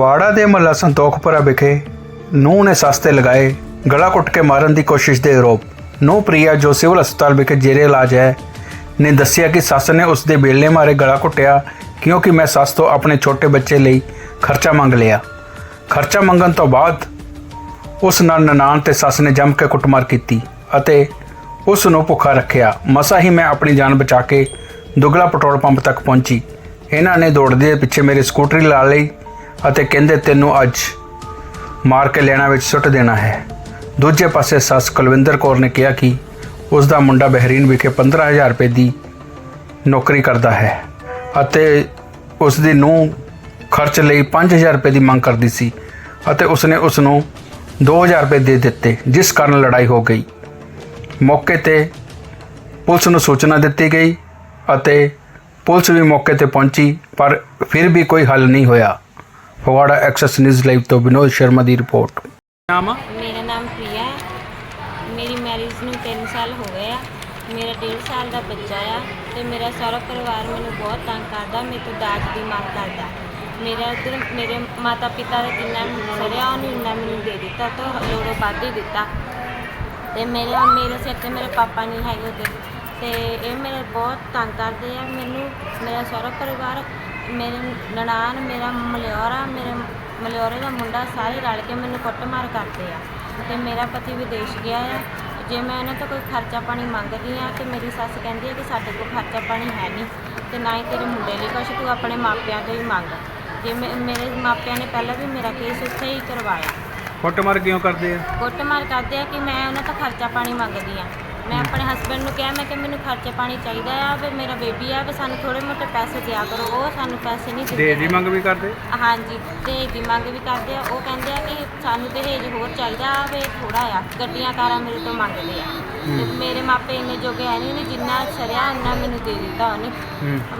ਫਗਵਾੜਾ ਦੇ ਮਹੱਲਾ ਸੰਤੋਖਪੁਰਾ ਵਿਖੇ ਨੂੰਹ ਨੇ ਸਸਤੇ ਲਗਾਏ ਗਲਾ ਕੁੱਟ ਕੇ ਮਾਰਨ ਦੀ ਕੋਸ਼ਿਸ਼ ਦੇ ਆਰੋਪ। ਨੂੰਹ ਪ੍ਰਿਆ ਜੋ ਸਿਵਲ ਹਸਪਤਾਲ ਵਿਖੇ ਜੇਰੇ ਇਲਾਜ ਹੈ, ਨੇ ਦੱਸਿਆ ਕਿ ਸੱਸ ਨੇ ਉਸ ਦੇ ਬੇਲੇ ਮਾਰੇ ਗਲਾ ਕੁੱਟਿਆ ਕਿਉਂਕਿ ਮੈਂ ਸੱਸ ਤੋਂ ਆਪਣੇ ਛੋਟੇ ਬੱਚੇ ਲਈ ਖਰਚਾ ਮੰਗ ਲਿਆ। ਖਰਚਾ ਮੰਗਣ ਤੋਂ ਬਾਅਦ ਉਸ ਨਾਲ ਨਨਾਣ ਤੇ ਸੱਸ ਨੇ ਜੰਮ ਕੇ ਕੁੱਟਮਾਰ ਕੀਤੀ ਅਤੇ ਉਸ ਨੂੰ ਭੁੱਖਾ ਰੱਖਿਆ। ਮਸਾ ਹੀ ਮੈਂ ਆਪਣੀ ਜਾਨ ਬਚਾ ਕੇ ਦੁਗਲਾ ਪੈਟਰੋਲ ਪੰਪ ਤੱਕ ਪਹੁੰਚੀ। ਇਹਨਾਂ ਨੇ ਦੌੜਦੇ ਪਿੱਛੇ ਮੇਰੀ ਸਕੂਟਰੀ ਲਾ ਲਈ ਅਤੇ ਕਹਿੰਦੇ, ਤੈਨੂੰ ਅੱਜ ਮਾਰ ਕੇ ਲੈਣਾ ਵਿੱਚ ਸੁੱਟ ਦੇਣਾ ਹੈ। ਦੂਜੇ ਪਾਸੇ ਸੱਸ ਕੁਲਵਿੰਦਰ ਕੌਰ ਨੇ ਕਿਹਾ ਕਿ ਉਸ ਦਾ ਮੁੰਡਾ ਬਹਿਰੀਨ ਵਿਖੇ 15000 ਰੁਪਏ ਦੀ ਨੌਕਰੀ ਕਰਦਾ ਹੈ ਅਤੇ ਉਸ ਦੀ ਨੂੰਹ ਖਰਚ ਲਈ 5000 ਰੁਪਏ ਦੀ ਮੰਗ ਕਰਦੀ ਸੀ ਅਤੇ ਉਸਨੇ ਉਸ ਨੂੰ 2000 ਰੁਪਏ ਦੇ ਦਿੱਤੇ, ਜਿਸ ਕਾਰਨ ਲੜਾਈ ਹੋ ਗਈ। ਮੌਕੇ ਤੇ ਪੁਲਿਸ ਨੂੰ ਸੂਚਨਾ ਦਿੱਤੀ ਗਈ ਅਤੇ ਪੁਲਿਸ ਵੀ ਮੌਕੇ ਤੇ ਪਹੁੰਚੀ, ਪਰ ਫਿਰ ਵੀ ਕੋਈ ਹੱਲ ਨਹੀਂ ਹੋਇਆ। ਫਗਵਾੜਾ ਐਕਸੈਸ ਨਿਊਜ਼ ਲਾਈਵ ਤੋਂ ਵਿਨੋਦ ਸ਼ਰਮਾ ਦੀ ਰਿਪੋਰਟ। ਨਾਮ? ਮੇਰਾ ਨਾਮ ਪ੍ਰਿਆ ਹੈ। ਮੇਰੀ ਮੈਰਿਜ ਨੂੰ 3 ਸਾਲ ਹੋ ਗਏ ਆ। ਮੇਰਾ 1.5 ਸਾਲ ਦਾ ਬੱਚਾ ਆ ਤੇ ਮੇਰਾ ਸਾਰਾ ਪਰਿਵਾਰ ਮੈਨੂੰ ਬਹੁਤ ਤੰਗ ਕਰਦਾ ਮੇਰੇ ਤੋਂ ਦਾਜ ਦੀ ਮੰਗ ਕਰਦਾ। ਮੇਰਾ ਇੱਧਰ ਮੇਰੇ ਮਾਤਾ ਪਿਤਾ ਦਾ ਜਿੰਨਾ ਸਰਿਆ ਉਹਨੂੰ ਇੰਨਾ ਮੈਨੂੰ ਦੇ ਦਿੱਤਾ ਤਾਂ ਲੋੜੋਂ ਵੱਧ ਹੀ ਦਿੱਤਾ। ਤੇ ਮੇਰੇ ਮੇਰੇ ਸਿਰ ਤੇ ਮੇਰੇ ਪਾਪਾ ਨਹੀਂ ਹੈਗੇ ਤੇ ਇਹ ਮੇਰੇ ਬਹੁਤ ਤੰਗ ਕਰਦੇ ਆ। ਮੈਨੂੰ ਮੇਰਾ ਸਾਰਾ ਪਰਿਵਾਰ ਮੇਰੇ ਨਨਾਣ ਮੇਰਾ ਮਲਿਓਰਾ ਮੇਰੇ ਮਲਿਓਰੇ ਦਾ ਮੁੰਡਾ ਸਾਰੇ ਰਲ ਕੇ ਮੈਨੂੰ ਕੁੱਟਮਾਰ ਕਰਦੇ ਆ ਤੇ ਮੇਰਾ ਪਤੀ ਵਿਦੇਸ਼ ਗਿਆ ਆ। ਜੇ ਮੈਂ ਇਹਨਾਂ ਤੋਂ ਕੋਈ ਖਰਚਾ ਪਾਣੀ ਮੰਗਦੀ ਆ ਤੇ ਮੇਰੀ ਸੱਸ ਕਹਿੰਦੀ ਹੈ ਕਿ ਸਾਡੇ ਕੋਲ ਖਰਚਾ ਪਾਣੀ ਹੈ ਨਹੀਂ ਤੇ ਨਾ ਹੀ ਤੇਰੇ ਮੁੰਡੇ ਲਈ ਕੁਛ ਤੂੰ ਆਪਣੇ ਮਾਪਿਆਂ ਤੋਂ ਹੀ ਮੰਗ। ਜੇ ਮੈਂ- ਮੇਰੇ ਮਾਪਿਆਂ ਨੇ ਪਹਿਲਾਂ ਵੀ ਮੇਰਾ ਕੇਸ ਉੱਥੇ ਹੀ ਕਰਵਾਇਆ। ਕੁੱਟਮਾਰ ਕਿਉਂ ਕਰਦੇ ਆ? ਕੁੱਟਮਾਰ ਕਰਦੇ ਆ ਕਿ ਮੈਂ ਉਹਨਾਂ ਤੋਂ ਖਰਚਾ ਪਾਣੀ ਮੰਗਦੀ ਆ। ਮੈਂ ਆਪਣੇ ਹਸਬੰਡ ਨੂੰ ਕਿਹਾ ਮੈਂ ਕਿ ਮੈਨੂੰ ਖਰਚਾ ਪਾਣੀ ਚਾਹੀਦਾ ਆ ਵੀ ਮੇਰਾ ਬੇਬੀ ਆ ਵੀ ਸਾਨੂੰ ਥੋੜੇ ਮੋਟੇ ਪੈਸੇ ਦਿਆ ਕਰੋ ਉਹ ਸਾਨੂੰ ਪੈਸੇ ਨਹੀਂ ਦਿੰਦੇ। ਦੀ ਮੰਗ ਵੀ ਕਰਦੇ? ਹਾਂਜੀ ਦਹੇਜ ਦੀ ਮੰਗ ਵੀ ਕਰਦੇ ਆ। ਉਹ ਕਹਿੰਦੇ ਆ ਕਿ ਸਾਨੂੰ ਦਹੇਜ ਹੋਰ ਚਾਹੀਦਾ ਆ ਵੀ ਥੋੜਾ ਆ ਗੱਡੀਆਂ ਕਾਰਾਂ ਮੇਰੇ ਤੋਂ ਮੰਗਦੇ ਆ। ਤੇ ਮੇਰੇ ਮਾਪੇ ਇੰਨੇ ਜੋਗੇ ਹੈ ਨਹੀਂ ਉਹਨੇ ਜਿੰਨਾ ਸਰਿਆ ਉਹਨਾਂ ਮੈਨੂੰ ਦੇ ਦਿੱਤਾ ਉਹਨੇ।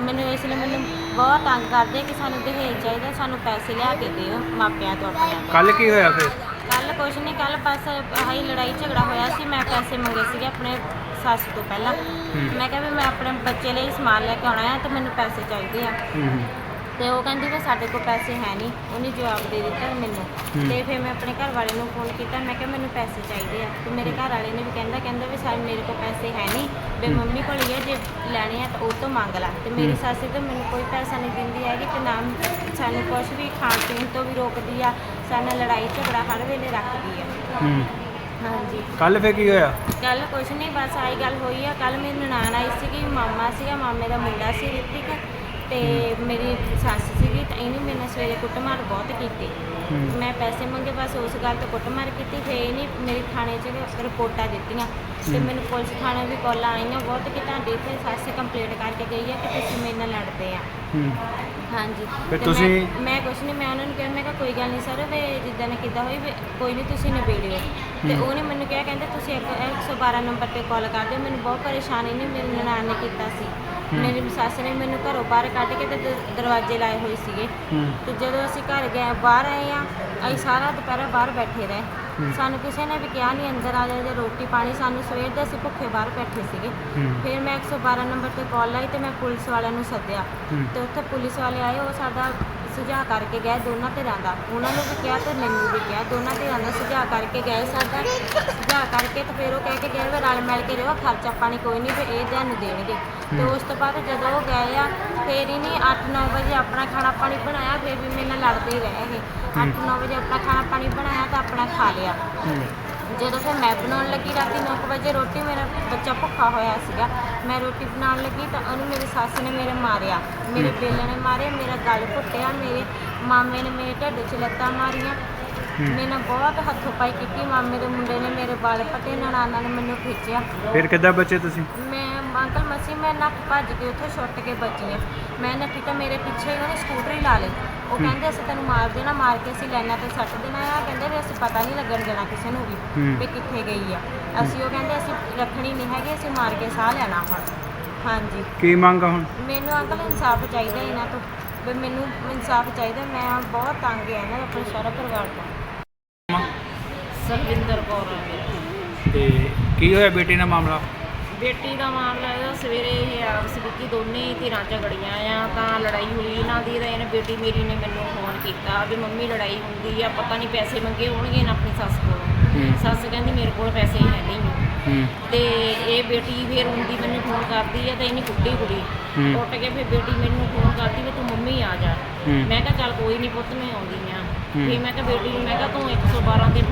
ਮੈਨੂੰ ਇਸ ਲਈ ਮੈਨੂੰ ਬਹੁਤ ਤੰਗ ਕਰਦੇ ਕਿ ਸਾਨੂੰ ਦਹੇਜ ਚਾਹੀਦਾ ਸਾਨੂੰ ਪੈਸੇ ਲਿਆ ਕੇ ਦਿਓ ਮਾਪਿਆਂ ਤੋਂ ਆਪਣੇ ਕੱਲ ਕੀ ਹੋਇਆ ਫਿਰ? ਕੁਛ ਨਹੀਂ ਕੱਲ ਬਸ ਆਹੀ ਲੜਾਈ ਝਗੜਾ ਹੋਇਆ ਸੀ ਮੈਂ ਪੈਸੇ ਮੰਗੇ ਸੀਗੇ ਆਪਣੇ ਸੱਸ ਤੋਂ ਪਹਿਲਾਂ। ਮੈਂ ਕਿਹਾ ਵੀ ਮੈਂ ਆਪਣੇ ਬੱਚੇ ਲਈ ਸਮਾਨ ਲੈ ਕੇ ਆਉਣਾ ਹੈ ਤੇ ਮੈਨੂੰ ਪੈਸੇ ਚਾਹੀਦੇ ਆ। ਤੇ ਉਹ ਕਹਿੰਦੀ ਵੀ ਸਾਡੇ ਕੋਲ ਪੈਸੇ ਹੈ ਨਹੀਂ ਉਹਨੇ ਜਵਾਬ ਦੇ ਦਿੱਤਾ ਮੈਨੂੰ। ਤੇ ਫਿਰ ਮੈਂ ਆਪਣੇ ਘਰ ਵਾਲੇ ਨੂੰ ਫੋਨ ਕੀਤਾ ਮੈਂ ਕਿਹਾ ਮੈਨੂੰ ਪੈਸੇ ਚਾਹੀਦੇ ਆ। ਤੇ ਮੇਰੇ ਘਰ ਵਾਲੇ ਨੇ ਵੀ ਕਹਿੰਦਾ ਕਹਿੰਦਾ ਵੀ ਸਾਡੇ ਮੇਰੇ ਕੋਲ ਪੈਸੇ ਹੈ ਨਹੀਂ ਵੀ ਮੰਮੀ ਕੋਲ ਹੀ ਆ ਜੇ ਲੈਣੇ ਆ ਤਾਂ ਉਹ ਤੋਂ ਮੰਗ ਲੈ। ਤੇ ਮੇਰੀ ਸੱਸ ਤਾਂ ਮੈਨੂੰ ਕੋਈ ਪੈਸਾ ਨਹੀਂ ਦਿੰਦੀ ਹੈਗੀ ਤੇ ਨਾ ਸਾਨੂੰ ਕੁਛ ਵੀ ਖਾਣ ਪੀਣ ਤੋਂ ਵੀ ਰੋਕਦੀ ਆ ਸਾਡੇ ਨਾਲ ਲੜਾਈ ਝਗੜਾ ਹਰ ਵੇਲੇ ਰੱਖਦੀ ਆ। ਹਾਂਜੀ। ਕੱਲ ਫੇ ਕੀ ਹੋਇਆ? ਕੱਲ ਕੁਛ ਨਹੀਂ ਬਸ ਆਈ ਗੱਲ ਹੋਈ ਆ। ਕੱਲ ਮੇਰੀ ਨਨਾਣ ਆਈ ਸੀਗੀ ਮਾਮਾ ਸੀਗਾ ਮਾਮੇ ਦਾ ਮੁੰਡਾ ਸੀ ਰਿਤਿਕ। ਮੇਰੀ ਸੱਸ ਸੀਗੀ ਤਾਂ ਇਹਨੇ ਮੇਰੇ ਨਾਲ ਸਵੇਰੇ ਕੁੱਟਮਾਰ ਬਹੁਤ ਕੀਤੀ। ਮੈਂ ਪੈਸੇ ਮੰਗੇ ਬਸ ਉਸ ਗੱਲ ਤੋਂ ਕੁੱਟਮਾਰ ਕੀਤੀ ਫੇ ਇਹਨੇ ਮੇਰੀ ਥਾਣੇ 'ਚ ਰਿਪੋਰਟਾਂ ਦਿੱਤੀਆਂ। ਤੇ ਮੈਨੂੰ ਪੁਲਿਸ ਥਾਣੇ ਵੀ ਕਾਲਾਂ ਆਈਆਂ ਬਹੁਤ ਕਿ ਤੁਹਾਡੀ ਤੇ ਸੱਸ ਕੰਪਲੇਂਟ ਕਰਕੇ ਗਈ ਆ ਕਿ ਤੁਸੀਂ ਮੇਰੇ ਨਾਲ ਲੜਦੇ ਆ। ਹਾਂਜੀ। ਫਿਰ ਤੇ ਤੁਸੀਂ- ਮੈਂ- ਮੈਂ ਕੁਛ ਨਹੀਂ ਮੈਂ ਉਹਨਾਂ ਨੂੰ ਕਿਹਾ ਮੈਂ ਕਿਹਾ ਕੋਈ ਗੱਲ ਨਹੀਂ ਸਰ ਵੀ ਜਿੱਦਾਂ ਨੇ ਕਿੱਦਾਂ ਹੋਈ ਵੀ ਕੋਈ ਨਹੀਂ ਤੁਸੀਂ ਨਿਬੇੜਿਓ। ਤੇ ਉਹਨੇ ਮੈਨੂੰ ਕਿਹਾ ਕਹਿੰਦੇ ਤੁਸੀਂ ਇੱਕ 112 ਨੰਬਰ ਤੇ ਕਾਲ ਕਰ ਦਿਓ ਮੈਨੂੰ ਬਹੁਤ ਪਰੇਸ਼ਾਨੀ ਨੇ ਮੇਰੀ ਨਨਾਣ ਨੇ ਕੀਤਾ ਸੀ। ਮੇਰੀ ਸੱਸ ਨੇ ਮੈਨੂੰ ਘਰੋਂ ਬਾਹਰ ਕੱਢ ਕੇ ਤੇ ਦ- ਦਰਵਾਜ਼ੇ ਲਾਏ ਹੋਏ ਸੀਗੇ। ਤੇ ਜਦੋਂ ਅਸੀਂ ਘਰ ਗਏ ਬਾਹਰ ਆਏ ਆ ਅਸੀਂ ਸਾਰਾ ਦੁਪਹਿਰ ਬਾਹਰ ਬੈਠੇ ਰਹੇ। ਸਾਨੂੰ ਕਿਸੇ ਨੇ ਵੀ ਕਿਹਾ ਨਹੀਂ ਅੰਦਰ ਆ ਜਾ ਜੇ ਰੋਟੀ ਪਾਣੀ ਸਾਨੂੰ ਸਵੇਰ ਦੇ ਅਸੀਂ ਭੁੱਖੇ ਬਾਹਰ ਬੈਠੇ ਸੀਗੇ। ਫਿਰ ਮੈਂ 112 ਨੰਬਰ ਤੇ ਕਾਲ ਲਾਈ ਤੇ ਮੈਂ ਪੁਲਿਸ ਵਾਲਿਆਂ ਨੂੰ ਸੱਦਿਆ। ਤੇ ਉੱਥੇ ਪੁਲਿਸ ਵਾਲੇ ਆਏ ਉਹ ਸਾਡਾ ਸੁਝਾਅ ਕਰਕੇ ਗਏ ਦੋਨਾਂ ਧਿਰਾਂ ਦਾ। ਉਹਨਾਂ ਨੂੰ ਵੀ ਕਿਹਾ ਤੇ ਮੈਨੂੰ ਵੀ ਕਿਹਾ ਦੋਨਾਂ ਧਿਰਾਂ ਦਾ ਸੁਝਾਅ ਕਰਕੇ ਗਏ ਸਾਡਾ। ਕਰਕੇ ਤੇ ਫਿਰ ਉਹ ਕਹਿ ਕੇ ਗਏ ਵੀ ਰਲ ਮਿਲ ਕੇ ਰਹੋ ਖਰਚਾ ਪਾਣੀ ਕੋਈ ਨਹੀਂ ਵੀ ਇਹ ਤੁਹਾਨੂੰ ਦੇਣਗੇ। ਤੇ ਉਸ ਤੋਂ ਬਾਅਦ ਜਦੋਂ ਉਹ ਗਏ ਆ ਫਿਰ ਇਹਨੇ 8-9 ਵਜੇ ਆਪਣਾ ਖਾਣਾ ਪਾਣੀ ਬਣਾਇਆ ਫਿਰ ਵੀ ਮੇਰੇ ਨਾਲ ਲੜਦੇ ਹੀ ਰਹੇ ਇਹ। 8-9 ਵਜੇ ਆਪਣਾ ਖਾਣਾ ਪਾਣੀ ਬਣਾਇਆ ਤਾਂ ਆਪਣਾ ਖਾ ਲਿਆ। ਜਦੋਂ ਫਿਰ ਮੈਂ ਬਣਾਉਣ ਲੱਗੀ ਰਾਤੀ 9 ਵਜੇ ਰੋਟੀ ਮੇਰਾ ਬੱਚਾ ਭੁੱਖਾ ਹੋਇਆ ਸੀਗਾ। ਮੈਂ ਰੋਟੀ ਬਣਾਉਣ ਲੱਗੀ ਤਾਂ ਉਹਨੂੰ ਮੇਰੀ ਸੱਸ ਨੇ ਮੇਰੇ ਮਾਰਿਆ। ਮੇਰੇ ਬੇਲੇ ਨੇ ਮਾਰੇ ਮੇਰਾ ਗਲ ਘੁੱਟਿਆ ਮੇਰੇ ਮਾਮੇ ਨੇ ਮੇਰੇ ਢਿੱਡ 'ਚ ਲੱਤਾਂ ਮਾਰੀਆਂ। ਮੇਰੇ ਨਾਲ ਬਹੁਤ ਹੱਥੋਂ ਪਾਈ ਕੀਤੀ ਮਾਮੇ ਦੇ ਮੁੰਡੇ ਨੇ ਮੇਰੇ ਵਾਲ ਪੱਟੇ ਨਾਨਾ ਨੇ ਮੈਨੂੰ ਖਿੱਚਿਆ। ਫਿਰ ਕਿੱਦਾਂ ਬਚੇ ਤੁਸੀਂ? ਮੈਂ ਅੰਕਲ ਮਸੀ ਮੈਂ ਨੱਕ ਭੱਜ ਕੇ ਉੱਥੋਂ ਛੁੱਟ ਕੇ ਬਚੀ ਹਾਂ ਮੈਂ ਨੱਠੀ ਤਾਂ ਮੇਰੇ ਪਿੱਛੇ ਹੀ ਉਹਨੇ ਸਕੂਟਰੀ ਲਾ ਲਈ। ਉਹ ਕਹਿੰਦੇ ਅਸੀਂ ਤੈਨੂੰ ਮਾਰ ਦੇਣਾ ਮਾਰ ਕੇ ਅਸੀਂ ਲੈਣਾ ਤੇ ਸੱਟ ਦੇਣਾ ਆ। ਕਹਿੰਦੇ ਵੀ ਅਸੀਂ ਪਤਾ ਨਹੀਂ ਲੱਗਣ ਦੇਣਾ ਕਿਸੇ ਨੂੰ ਵੀ ਵੀ ਕਿੱਥੇ ਗਈ ਆ। ਅਸੀਂ ਉਹ ਕਹਿੰਦੇ ਅਸੀਂ ਰੱਖਣੀ ਨਹੀਂ ਹੈਗੀ ਅਸੀਂ ਮਾਰ ਕੇ ਸਾਹ ਲੈਣਾ ਹੁਣ। ਹਾਂਜੀ। ਕੀ ਮੰਗ ਆ ਹੁਣ? ਮੈਨੂੰ ਅੰਕਲ ਇਨਸਾਫ ਚਾਹੀਦਾ ਇਹਨਾਂ ਤੋਂ। ਵੀ ਮੈਨੂੰ ਇਨਸਾਫ ਚਾਹੀਦਾ ਮੈਂ ਬਹੁਤ ਤੰਗ ਆ ਇਹਨਾਂ ਦਾ ਆਪਣੇ ਸਾਰਾ ਪਰਿਵਾਰ ਤੋਂ। ਸਰਵਿੰਦਰ ਕੌਰ ਤੇ ਕੀ ਹੋਇਆ ਬੇਟੀ ਨਾਲ ਮਾਮਲਾ? ਬੇਟੀ ਦਾ ਮਾਮਲਾ ਇਹਦਾ ਸਵੇਰੇ ਇਹ ਆਪਸ ਵਿੱਚ ਹੀ ਦੋਨੇ ਹੀ ਧਿਰਾਂ ਝਗੜੀਆਂ ਆ ਤਾਂ ਲੜਾਈ ਹੋਈ ਇਹਨਾਂ ਦੀ ਤਾਂ ਇਹਨੇ ਬੇਟੀ ਮੇਰੀ ਨੇ ਮੈਨੂੰ ਫੋਨ ਕੀਤਾ ਵੀ ਮੰਮੀ ਲੜਾਈ ਹੁੰਦੀ ਆ ਪਤਾ ਨਹੀਂ ਪੈਸੇ ਮੰਗੇ ਹੋਣਗੇ ਨਾ ਆਪਣੀ ਸੱਸ ਕੋਲੋਂ। ਹੂੰ। ਸੱਸ ਕਹਿੰਦੀ ਮੇਰੇ ਕੋਲ ਪੈਸੇ ਹੈ ਨਹੀਂ ਹੂੰ। ਤੇ ਇਹ ਬੇਟੀ ਫਿਰ ਹੁੰਦੀ ਮੈਨੂੰ ਫੋਨ ਕਰਦੀ ਆ ਤੇ ਇਹਨੀ ਕੁੱਟੀ ਕੁੜੀ। ਹੂੰ। ਕੇ ਫਿਰ ਬੇਟੀ ਮੈਨੂੰ ਫੋਨ ਕਰਦੀ ਵੀ ਤੂੰ ਮੰਮੀ ਆ ਜਾ। ਹੂੰ। ਮੈਂ ਕਿਹਾ ਚੱਲ ਕੋਈ ਨਹੀਂ ਪੁੱਤ ਮੈਂ ਆਉਂਦੀ ਆ। ਹੂੰ। ਫਿਰ ਮੈਂ ਕਿਹਾ ਬੇਟੀ ਨੂੰ ਮੈਂ ਕਿਹਾ ਤੂੰ 112 ਤੇ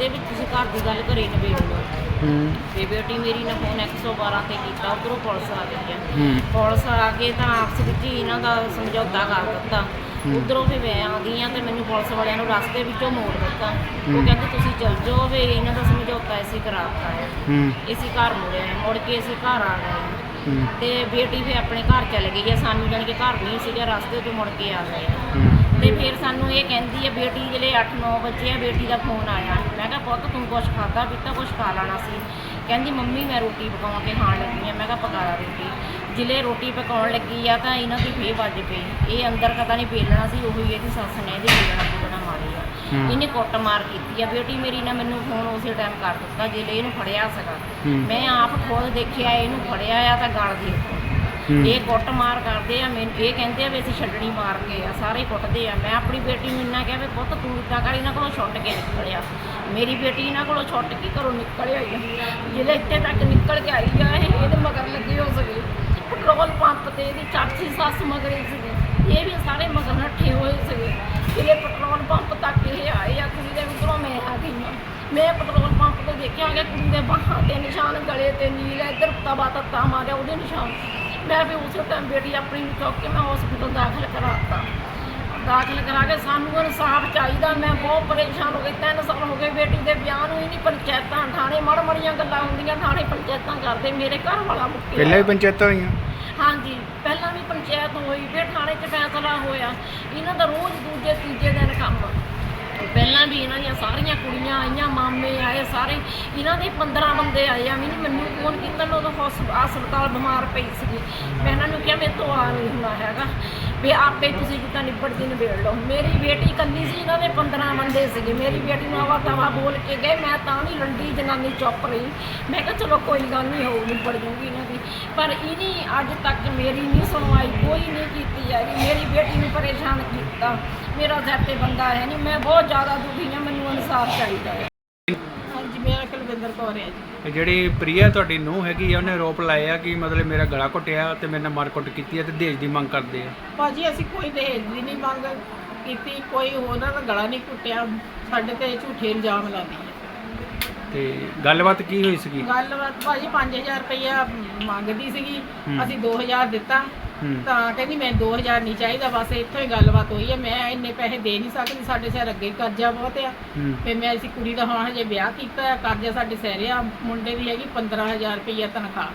ਕਰਦੇ ਵੀ ਤੁਸੀਂ ਘਰ ਦੀ ਗੱਲ ਘਰੇ ਨਿਬੇੜ ਲਓ। ਹੂੰ। ਤੇ ਬੇਟੀ ਮੇਰੀ ਨੇ ਫੋਨ 112 ਤੇ ਕੀਤਾ ਉਧਰੋਂ ਪੁਲਿਸ ਆ ਗਈ ਆ। ਹੂੰ। ਪੁਲਿਸ ਆ ਕੇ ਤਾਂ ਆਪਸ ਵਿੱਚ ਹੀ ਇਹਨਾਂ ਦਾ ਸਮਝੌਤਾ ਕਰ ਦਿੱਤਾ। ਉਧਰੋਂ ਵੀ ਮੈਂ ਆਉਂਦੀ ਆ ਤੇ ਮੈਨੂੰ ਪੁਲਿਸ ਵਾਲਿਆਂ ਨੂੰ ਰਸਤੇ ਵਿੱਚੋਂ ਮੋੜ ਦਿੱਤਾ। ਉਹ। ਕਹਿੰਦੇ ਤੁਸੀਂ ਚੱਲ ਜਾਓ ਵੀ ਇਹਨਾਂ ਦਾ ਸਮਝੌਤਾ ਅਸੀਂ ਕਰਾਤਾ ਹੈ ਹੂੰ। ਅਸੀਂ ਘਰ ਮੁੜੇ ਆਏ ਮੁੜ ਕੇ ਅਸੀਂ ਘਰ ਆ ਗਏ ਹੂੰ। ਤੇ ਬੇਟੀ ਵੀ ਆਪਣੇ ਘਰ ਚਲੇ ਗਈ ਆ ਸਾਨੂੰ ਜਾਣੀ ਕਿ ਘਰ ਨਹੀਂ ਸੀਗਾ ਰਸਤੇ ਤੋਂ ਮੁੜ ਕੇ ਆ ਗਏ ਤੇ ਫਿਰ ਸਾਨੂੰ ਇਹ ਕਹਿੰਦੀ ਆ ਬੇਟੀ ਜਿਹੜੇ 8-9 ਬੱਚੇ ਆ ਬੇਟੀ ਦਾ ਫੋਨ ਆਇਆ। ਮੈਂ ਕਿਹਾ ਪੁੱਤ ਤੂੰ ਕੁਛ ਖਾਦਾ ਪੀਤਾ ਕੁਛ ਖਾ ਲੈਣਾ ਸੀ। ਕਹਿੰਦੀ ਮੰਮੀ ਮੈਂ ਰੋਟੀ ਪਕਾਉਣ ਕੇ ਖਾਣ ਲੱਗੀ ਆ ਮੈਂ ਕਿਹਾ ਪਕਾ ਲਾ ਰੋਟੀ। ਜਿਲੇ ਰੋਟੀ ਪਕਾਉਣ ਲੱਗੀ ਆ ਤਾਂ ਇਹਨਾਂ ਦੀ ਫੇਰ ਵੱਜ ਪਈ ਇਹ ਅੰਦਰ ਪਤਾ ਨਹੀਂ ਬੇਲਣਾ ਸੀ ਉਹੀ ਇਹਦੀ ਸੱਸ ਨੇ ਇਹਦੀ ਬੇਲਣਾ ਬੁਲਣਾ ਮਾਰੀ ਆ। ਹੂੰ। ਇਹਨੇ ਕੁੱਟ ਮਾਰ ਕੀਤੀ ਆ। ਬੇਟੀ ਮੇਰੀ ਨੇ ਮੈਨੂੰ ਫੋਨ ਉਸੇ ਟਾਈਮ ਕਰ ਦਿੱਤਾ ਜਿਲੇ ਇਹਨੂੰ ਫੜਿਆ ਸੀਗਾ। ਹੂੰ। ਮੈਂ ਆਪ ਖੁਦ ਦੇਖਿਆ ਇਹਨੂੰ ਫੜਿਆ ਆ ਤਾਂ ਗਲ ਦੇ ਹੂੰ। ਇਹ ਕੁੱਟ ਮਾਰ ਕਰਦੇ ਆ, ਮੈਨੂੰ ਇਹ ਕਹਿੰਦੇ ਆ ਵੀ ਅਸੀਂ ਛੱਡਣੀ ਮਾਰ ਗਏ ਆ, ਸਾਰੇ ਕੁੱਟਦੇ ਆ। ਮੈਂ ਆਪਣੀ ਬੇਟੀ ਨੂੰ ਇੰਨਾ ਕਿਹਾ ਵੀ ਪੁੱਤ ਤੂੰ ਇਦਾਂ ਕਰ, ਇਹਨਾਂ ਕੋਲੋਂ ਛੁੱਟ ਕੇ ਨਿਕਲਿਆ। ਮੇਰੀ ਬੇਟੀ ਇਹਨਾਂ ਕੋਲੋਂ ਛੁੱਟ ਕੇ ਘਰੋਂ ਨਿਕਲ ਆਈ ਆ ਜਿਹੜੇ ਇੱਥੇ ਤੱਕ ਨਿਕਲ ਕੇ ਆਈ ਆ ਇਹਦੇ ਮਗਰ ਲੱਗੇ ਹੋ ਸਕੇ ਪੈਟਰੋਲ ਪੰਪ ਤੇ ਇਹਦੀ ਚਾਚੀ ਸੱਸ ਮਗਰ ਹੀ ਸੀਗੇ। ਇਹ ਵੀ ਸਾਰੇ ਮਗਰ ਨੱਠੇ ਹੋਏ ਸੀਗੇ। ਜਿਹੜੇ ਪੈਟਰੋਲ ਪੰਪ ਤੱਕ ਇਹ ਆਏ ਆ, ਕੁੜੀ ਦੇ ਉਧਰੋਂ ਮੈਂ ਆ ਗਈ ਆ। ਮੈਂ ਪੈਟਰੋਲ ਪੰਪ ਤੇ ਦੇਖਿਆ ਕਿ ਕੁੜੀ ਦੇ ਬਾਹਾਂ ਤੇ ਨਿਸ਼ਾਨ ਗਲੇ ਤੇ ਨੀਲ ਇੱਧਰ ਤਬਾ ਤੱਤਾ ਮਾਰਿਆ, ਉਹਦੇ ਨਿਸ਼ਾਨ। ਮੈਂ ਵੀ ਉਸੇ ਟਾਈਮ ਬੇਟੀ ਆਪਣੀ ਨੂੰ ਚੁੱਕ ਕੇ ਮੈਂ ਹਸਪੀਟਲ ਦਾਖਲ ਕਰਾਤਾ। ਦਾਖਲ ਕਰਾ ਕੇ ਸਾਨੂੰ ਇਨਸਾਫ ਚਾਹੀਦਾ ਮੈਂ ਬਹੁਤ ਪਰੇਸ਼ਾਨ ਹੋ ਗਈ। ਤਿੰਨ ਸਾਲ ਹੋ ਗਏ ਬੇਟੀ ਦੇ ਵਿਆਹ ਨੂੰ ਹੀ ਨਹੀਂ ਪੰਚਾਇਤਾਂ ਥਾਣੇ ਮੜ ਮੜੀਆਂ ਗੱਲਾਂ ਹੁੰਦੀਆਂ ਥਾਣੇ ਪੰਚਾਇਤਾਂ ਕਰਦੇ ਮੇਰੇ ਘਰ ਵਾਲਾ ਮੁੱਕਿਆ ਪਹਿਲਾਂ ਵੀ ਪੰਚਾਇਤਾਂ ਹੋਈਆਂ? ਹਾਂਜੀ ਪਹਿਲਾਂ ਵੀ ਪੰਚਾਇਤ ਹੋਈ ਫਿਰ ਥਾਣੇ 'ਚ ਫੈਸਲਾ ਹੋਇਆ। ਇਹਨਾਂ ਦਾ ਰੋਜ਼ ਦੂਜੇ ਤੀਜੇ ਦਿਨ ਕੰਮ। ਪਹਿਲਾਂ ਵੀ ਇਹਨਾਂ ਦੀਆਂ ਸਾਰੀਆਂ ਕੁੜੀਆਂ ਆਈਆਂ, ਮਾਮੇ ਆਏ ਸਾਰੇ। ਇਹਨਾਂ ਦੇ 15 ਬੰਦੇ ਆਏ ਆ। ਮੈਨੂੰ ਮੈਨੂੰ ਫੋਨ ਕੀਤਾ, ਮੈਂ ਉਦੋਂ ਹੌਸ- ਹਸਪਤਾਲ ਬਿਮਾਰ ਪਈ ਸੀਗੀ। ਮੈਂ ਇਹਨਾਂ ਨੂੰ ਕਿਹਾ, ਮੇਰੇ ਤੋਂ ਆ ਨਹੀਂ ਹੁੰਦਾ ਹੈਗਾ। ਵੀ ਆਪੇ ਤੁਸੀਂ ਜਿੱਦਾਂ ਨਿਬੜਦੀ ਨਿਬੇੜ ਲਓ। ਮੇਰੀ ਬੇਟੀ ਕੱਲੀ ਸੀ, ਇਹਨਾਂ ਦੇ 15 ਬੰਦੇ ਸੀਗੇ। ਮੇਰੀ ਬੇਟੀ ਨੂੰ ਆਵਾ ਤਵਾ ਬੋਲ ਕੇ ਗਏ। ਮੈਂ ਤਾਂ ਵੀ ਲੰਡੀ ਜਨਾਨੀ ਚੁੱਪ ਰਹੀ। ਮੈਂ ਕਿਹਾ, ਚਲੋ ਕੋਈ ਗੱਲ ਨਹੀਂ, ਹੋਊ, ਨਿਬੜ ਜੂਗੀ ਇਹਨਾਂ ਦੀ। ਪਰ ਇਹਨੇ ਅੱਜ ਤੱਕ ਮੇਰੀ ਨਹੀਂ ਸੁਣਵਾਈ, ਕੋਈ ਨਹੀਂ ਕੀਤੀ ਹੈਗੀ। ਮੇਰੀ ਬੇਟੀ ਨੂੰ ਪਰੇਸ਼ਾਨ ਕੀਤਾ। ਮੇਰਾ ਸਿਰ ਤੇ ਬੰਦਾ ਹੈ ਨਹੀਂ। ਮੈਂ ਬਹੁਤ ਜ਼ਿਆਦਾ ਦੁਖੀ ਹਾਂ। ਮੈਨੂੰ ਇਨਸਾਫ ਚਾਹੀਦਾ ਹੈ। ਕੌਰ ਹੈ ਜੀ। ਇਹ ਜਿਹੜੀ ਪ੍ਰਿਆ ਤੁਹਾਡੀ ਨੂੰਹ ਹੈਗੀ ਆ ਉਹਨੇ ਆਰੋਪ ਲਾਇਆ ਕਿ ਮਤਲਬ ਮੇਰਾ ਗਲਾ ਘੁੱਟਿਆ ਤੇ ਮੇਰੇ ਨਾਲ ਮਾਰਕੁੱਟ ਕੀਤੀ ਹੈ ਤੇ ਦਹੇਜ ਦੀ ਮੰਗ ਕਰਦੇ ਆ। ਭਾਜੀ ਅਸੀਂ ਕੋਈ ਦਹੇਜ ਦੀ ਨਹੀਂ ਮੰਗ ਕੀਤੀ ਕੋਈ ਉਹਨਾਂ ਦਾ ਗਲਾ ਨਹੀਂ ਕੁੱਟਿਆ ਸਾਡੇ ਤੇ ਝੂਠੇ ਇਲਜ਼ਾਮ ਲਾਉਂਦੀ ਹੈ ਤੇ ਗੱਲਬਾਤ ਕੀ ਹੋਈ ਸੀਗੀ? ਗੱਲਬਾਤ ਭਾਜੀ 5000 ਰੁਪਇਆ ਮੰਗਦੀ ਸੀਗੀ। ਹੂੰ। ਅਸੀਂ 2000 ਦਿੱਤਾ। ਤਾਂ ਕਹਿੰਦੀ ਮੈਂ 2000 ਨਹੀਂ ਚਾਹੀਦਾ ਬਸ ਇੱਥੋਂ ਹੀ ਗੱਲਬਾਤ ਹੋਈ ਹੈ ਮੈਂ ਇੰਨੇ ਪੈਸੇ ਦੇ ਨਹੀਂ ਸਕਦੀ ਸਾਡੇ ਸਿਰ ਅੱਗੇ ਕਰਜ਼ਾ ਬਹੁਤ ਆ। ਤੇ ਮੈਂ ਅਸੀਂ ਕੁੜੀ ਦਾ ਹੁਣ ਹਜੇ ਵਿਆਹ ਕੀਤਾ ਹੈ ਕਰਜ਼ਾ ਸਾਡੇ ਸਿਰ ਆ। ਮੁੰਡੇ ਦੀ ਹੈਗੀ 15000 ਰੁਪਇਆ ਤਨਖਾਹ।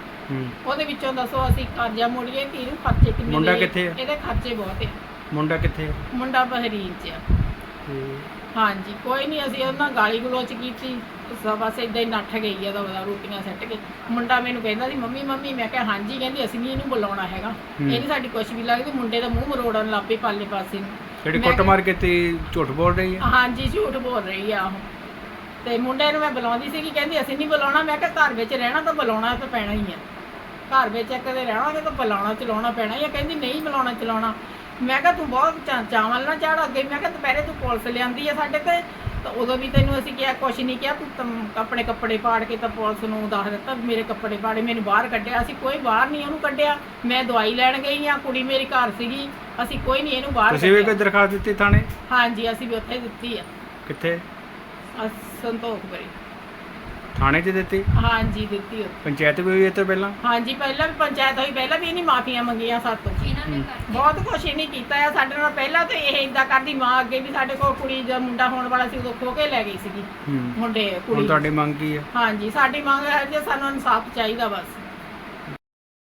ਉਹਦੇ ਵਿੱਚੋਂ ਦੱਸੋ ਅਸੀਂ ਕਰਜ਼ਾ ਮੋੜੀਏ ਕਿ ਇਹਨੂੰ ਖਰਚੇ ਕਿੰਨੇ ਮੁੰਡਾ? ਕਿੱਥੇ ਆ? ਇਹਦੇ ਖਰਚੇ ਬਹੁਤ ਆ। ਮੁੰਡਾ ਕਿੱਥੇ ਆ? ਮੁੰਡਾ ਬਹਰੀਨ ਚ ਆ। ਹਾਂਜੀ ਕੋਈ ਨਹੀਂ ਅਸੀਂ ਉਹਨਾਂ ਗਾਲੀ ਗਲੋਚ ਕੀਤੀ ਸਭ ਬਸ ਇਦਾਂ ਹੀ ਨੱਠ ਗਈ ਆ ਤਾਂ ਉਹਦਾ ਰੋਟੀਆਂ ਸੱਟ ਕੇ ਮੁੰਡਾ ਮੈਨੂੰ ਕਹਿੰਦਾ ਸੀ ਮੰਮੀ ਮੰਮੀ ਮੈਂ ਕਿਹਾ ਹਾਂਜੀ ਕਹਿੰਦੀ ਅਸੀਂ ਨਹੀਂ ਇਹਨੂੰ ਬੁਲਾਉਣਾ ਹੈਗਾ। ਇਹ ਨਹੀਂ ਸਾਡੀ ਕੁਛ ਵੀ ਲੱਗਦੀ ਮੁੰਡੇ ਦਾ ਮੂੰਹ ਮਰੋੜਨ ਲੱਗ ਪਈ ਪਾਲੇ ਪਾਸੇ ਨੂੰ। ਜਿਹੜੀ ਮੈਂ ਕੁੱਟਮਾਰ ਕੀਤੀ ਝੂਠ ਬੋਲ ਰਹੀ ਹੈ ਹਾਂਜੀ ਝੂਠ ਬੋਲ ਰਹੀ ਆ ਉਹ। ਤੇ ਮੁੰਡੇ ਨੂੰ ਮੈਂ ਬੁਲਾਉਂਦੀ ਸੀਗੀ ਕਹਿੰਦੀ ਅਸੀਂ ਨਹੀਂ ਬੁਲਾਉਣਾ। ਮੈਂ ਕਿਹਾ ਘਰ ਵਿੱਚ ਰਹਿਣਾ ਤਾਂ ਬੁਲਾਉਣਾ ਤਾਂ ਪੈਣਾ ਹੀ ਆ। ਘਰ ਵਿੱਚ ਕਦੇ ਰਹਿਣਾ ਤਾਂ ਬੁਲਾਉਣਾ ਚਲਾਉਣਾ ਪੈਣਾ ਹੀ ਆ। ਕਹਿੰਦੀ ਨਹੀਂ ਬੁਲਾਉਣਾ ਚਲਾਉਣਾ। ਮੈਂ ਕਿਹਾ ਤੂੰ ਬਹੁਤ ਚਾਵਲ ਨਾ ਚੜ ਅੱਗੇ। ਮੈਂ ਕਿਹਾ ਦੁਪਹਿਰੇ ਤੂੰ ਪੁਲਿਸ ਲਿਆਂਦੀ ਆ ਸਾਡੇ ਤੇ। ਤਾਂ ਉਦੋਂ ਵੀ ਤੈਨੂੰ ਅਸੀਂ ਕਿਹਾ ਕੁਛ ਨਹੀਂ ਕਿਹਾ ਤੂੰ ਆਪਣੇ ਕੱਪੜੇ ਪਾੜ ਕੇ ਤਾਂ ਪੁਲਿਸ ਨੂੰ ਦੱਸ ਦਿੱਤਾ ਮੇਰੇ ਕੱਪੜੇ ਪਾੜੇ ਮੈਨੂੰ ਬਾਹਰ ਕੱਢਿਆ। ਅਸੀਂ ਕੋਈ ਬਾਹਰ ਨਹੀਂ ਉਹਨੂੰ ਕੱਢਿਆ। ਮੈਂ ਦਵਾਈ ਲੈਣ ਗਈ ਆ ਕੁੜੀ ਮੇਰੀ ਘਰ ਸੀਗੀ। ਅਸੀਂ ਕੋਈ ਨਹੀਂ ਇਹਨੂੰ ਬਾਹਰ ਤੁਸੀਂ ਵੀ। ਕੋਈ ਦਰਖਾਸਤ ਦਿੱਤੀ ਥਾਣੇ? ਹਾਂਜੀ ਅਸੀਂ ਵੀ ਉੱਥੇ ਦਿੱਤੀ ਆ। ਕਿੱਥੇ? ਸੰਤੋਖਪੁਰੀ। ਥਾਣੇ 'ਚ ਦਿੱਤੀ? ਹਾਂਜੀ ਦਿੱਤੀ ਉੱਥੇ। ਪੰਚਾਇਤ ਵੀ ਹੋਈ ਇਹ ਤੋਂ ਪਹਿਲਾਂ? ਹਾਂਜੀ ਪਹਿਲਾਂ ਵੀ ਪੰਚਾਇਤ ਹੋਈ ਪਹਿਲਾਂ ਵੀ ਇਹਨੇ ਮਾਫੀਆਂ ਮੰਗੀਆਂ ਸਾਤੋਂ। ਹੂੰ। ਬਹੁਤ ਕੁਛ ਇਹਨੇ ਕੀਤਾ ਆ ਸਾਡੇ ਨਾਲ ਪਹਿਲਾਂ ਤੇ ਇਹ ਇਦਾਂ ਕਰਦੀ ਮਾਂ ਅੱਗੇ ਵੀ ਸਾਡੇ ਕੋਲ ਕੁੜੀ ਦਾ ਮੁੰਡਾ ਹੋਣ ਵਾਲਾ ਸੀ ਉਦੋਂ ਖੋ ਕੇ ਲੈ ਗਈ ਸੀਗੀ। ਹੂੰ। ਮੁੰਡੇ ਹੁਣ ਕੁੜੀ। ਤੁਹਾਡੀ ਮੰਗ ਕੀ ਹੈ ਹਾਂਜੀ ਸਾਡੀ ਮੰਗ ਹੈ ਕਿ ਸਾਨੂੰ ਇਨਸਾਫ ਚਾਹੀਦਾ ਬਸ।